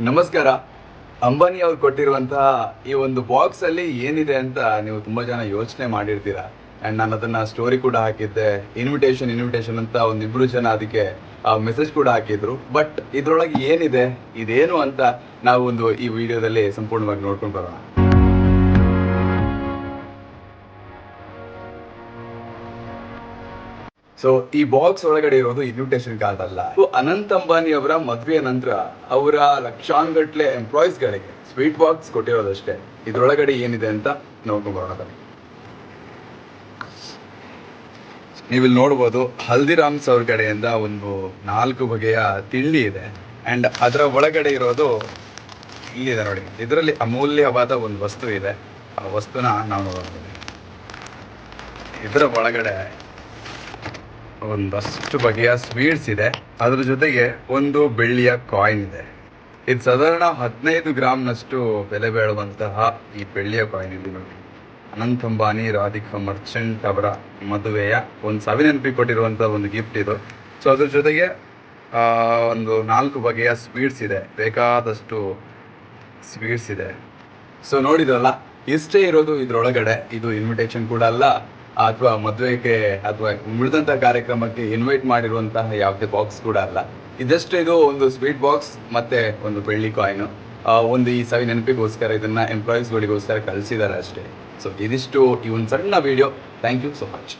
ನಮಸ್ಕಾರ. ಅಂಬಾನಿ ಅವ್ರು ಕೊಟ್ಟಿರುವಂತಹ ಈ ಒಂದು ಬಾಕ್ಸ್ ಅಲ್ಲಿ ಏನಿದೆ ಅಂತ ನೀವು ತುಂಬಾ ಜನ ಯೋಚನೆ ಮಾಡಿರ್ತೀರಾ? ಅಂಡ್ ನಾನು ಅದನ್ನ ಸ್ಟೋರಿ ಕೂಡ ಹಾಕಿದ್ದೆ ಇನ್ವಿಟೇಷನ್ ಇನ್ವಿಟೇಷನ್ ಅಂತ ಒಂದಿಬ್ರು ಜನ ಅದಕ್ಕೆ ಮೆಸೇಜ್ ಕೂಡ ಹಾಕಿದ್ರು. ಬಟ್ ಇದ್ರೊಳಗೆ ಏನಿದೆ, ಇದೇನು ಅಂತ ನಾವು ಒಂದು ಈ ವಿಡಿಯೋದಲ್ಲಿ ಸಂಪೂರ್ಣವಾಗಿ ನೋಡ್ಕೊಂಡು ಬರೋಣ. ಸೊ ಈ ಬಾಕ್ಸ್ ಒಳಗಡೆ ಇರೋದು ಇನ್ವಿಟೇಷನ್ ಕಾರ್ಡ್ ಅಲ್ಲ. ಅನಂತ್ ಅಂಬಾನಿ ಅವರ ಮದುವೆಯ ನಂತರ ಅವರ ಲಕ್ಷಾನ್ಗಟ್ಲೆ ಎಂಪ್ಲಾಯೀಸ್ ಗಳಿಗೆ ಸ್ವೀಟ್ ಬಾಕ್ಸ್ ಕೊಟ್ಟಿರೋದಷ್ಟೇ. ಇದ್ರೊಳಗಡೆ ಏನಿದೆ ಅಂತ ನೋಡ್ಕೊಂಡು ಬನ್ನಿ. ನೀವಿಲ್ಲಿ ನೋಡ್ಬೋದು ಹಲ್ದಿರಾಮ್ಸ್ ಅವ್ರ ಕಡೆಯಿಂದ ಒಂದು ನಾಲ್ಕು ಬಗೆಯ ತಿಂಡಿ ಇದೆ. ಅಂಡ್ ಅದರ ಒಳಗಡೆ ಇರೋದು ಇಲ್ಲಿದೆ ನೋಡಿ. ಇದರಲ್ಲಿ ಅಮೂಲ್ಯವಾದ ಒಂದು ವಸ್ತು ಇದೆ. ಆ ವಸ್ತುನ ನಾವು ನೋಡೋಣ ಇದರ ಒಳಗಡೆ ಒಂದಷ್ಟು ಬಗೆಯ ಸ್ವೀಟ್ಸ್ ಇದೆ. ಅದರ ಜೊತೆಗೆ ಒಂದು ಬೆಳ್ಳಿಯ ಕಾಯಿನ್ ಇದೆ. ಇದು ಸಾಧಾರಣ ಹದಿನೈದು ಗ್ರಾಮ್ನಷ್ಟು ಬೆಲೆ ಈ ಬೆಳ್ಳಿಯ ಕಾಯಿನ್ ಇದೆ ನೋಡಿ. ಅನಂತ್ ಅಂಬಾನಿ, ರಾಧಿಕಾ ಮರ್ಚೆಂಟ್ ಅವರ ಮದುವೆಯ ಒಂದು ಸಾವಿನೆನಪಿ ಕೊಟ್ಟಿರುವಂತಹ ಒಂದು ಗಿಫ್ಟ್ ಇದು. ಸೊ ಅದ್ರ ಜೊತೆಗೆ ಒಂದು ನಾಲ್ಕು ಬಗೆಯ ಸ್ವೀಟ್ಸ್ ಇದೆ. ಬೇಕಾದಷ್ಟು ಸ್ವೀಟ್ಸ್ ಇದೆ. ಸೊ ನೋಡಿದ್ರಲ್ಲ, ಇಷ್ಟೇ ಇರೋದು ಇದ್ರೊಳಗಡೆ. ಇದು ಇನ್ವಿಟೇಷನ್ ಕೂಡ ಅಲ್ಲ. ಅಥವಾ ಮದುವೆಗೆ ಅಥವಾ ಉಳಿದಂತ ಕಾರ್ಯಕ್ರಮಕ್ಕೆ ಇನ್ವೈಟ್ ಮಾಡಿರುವಂತಹ ಯಾವುದೇ ಬಾಕ್ಸ್ ಕೂಡ ಅಲ್ಲ. ಇದಷ್ಟು ಇದು ಒಂದು ಸ್ವೀಟ್ ಬಾಕ್ಸ್ ಮತ್ತೆ ಒಂದು ಬೆಳ್ಳಿ ಕಾಯಿನ್ ಒಂದು ಈ ಸವಿ ನೆನಪಿಗೋಸ್ಕರ ಇದನ್ನ ಎಂಪ್ಲಾಯೀಸ್ಗಳಿಗೋಸ್ಕರ ಕಳಿಸಿದ್ದಾರೆ ಅಷ್ಟೇ. ಸೊ ಇದಿಷ್ಟು ಈ ಒಂದು ಸಣ್ಣ video thank you so much